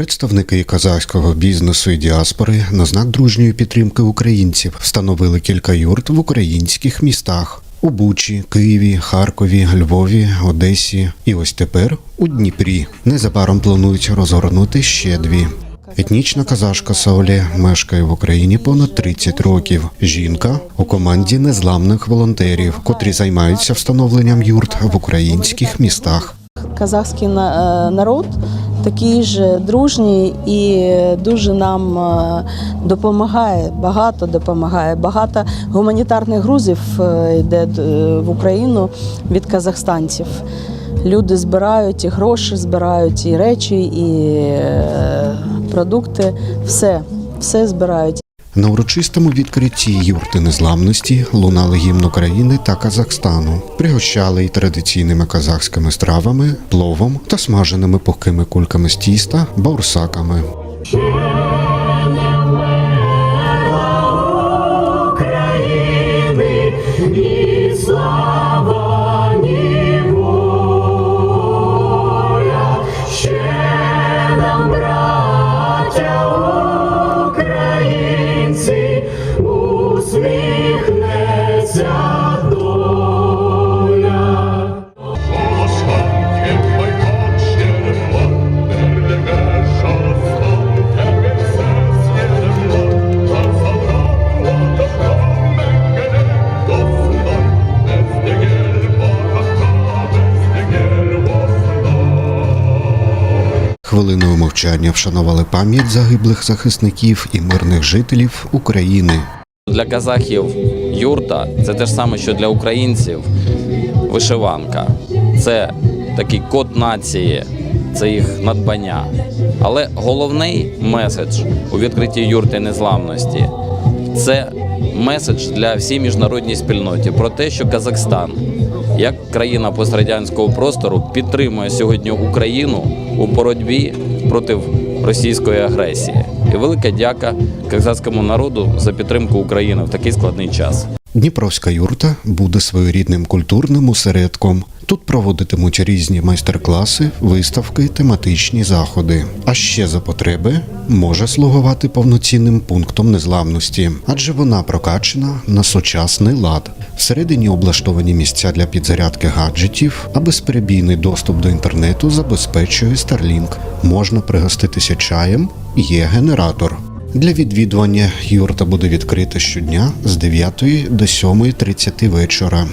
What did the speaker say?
Представники казахського бізнесу і діаспори на знак дружньої підтримки українців встановили кілька юрт в українських містах у Бучі, Києві, Харкові, Львові, Одесі і ось тепер у Дніпрі. Незабаром планують розгорнути ще дві. Етнічна казашка Сауле мешкає в Україні понад 30 років. Жінка у команді незламних волонтерів, котрі займаються встановленням юрт в українських містах. Казахський е, народ такий же дружній і дуже нам е, допомагає, багато допомагає. Багато гуманітарних грузів е, йде е, в Україну від казахстанців. Люди збирають і гроші, збирають і речі, і продукти. Все, все збирають. На урочистому відкритті юрти незламності лунали гімн України та Казахстану. Пригощали й традиційними казахськими стравами, пловом та смаженими пухкими кульками з тіста, баурсаками. Хвилиною мовчання вшанували пам'ять загиблих захисників і мирних жителів України. Для казахів юрта це те ж саме, що для українців вишиванка. Це такий код нації, це їх надбання. Але головний меседж у відкритті юрти незламності це меседж для всій міжнародній спільноті про те, що Казахстан, як країна пострадянського простору, підтримує сьогодні Україну у боротьбі проти російської агресії. І велика дяка казахському народу за підтримку України в такий складний час. Дніпровська юрта буде своєрідним культурним осередком. Тут проводитимуть різні майстер-класи, виставки, тематичні заходи. А ще за потреби може слугувати повноцінним пунктом незламності, адже вона прокачена на сучасний лад. Всередині облаштовані місця для підзарядки гаджетів, а безперебійний доступ до інтернету забезпечує Starlink. Можна пригоститися чаєм, є генератор. Для відвідування юрта буде відкрита щодня з 9 до 7.30 вечора.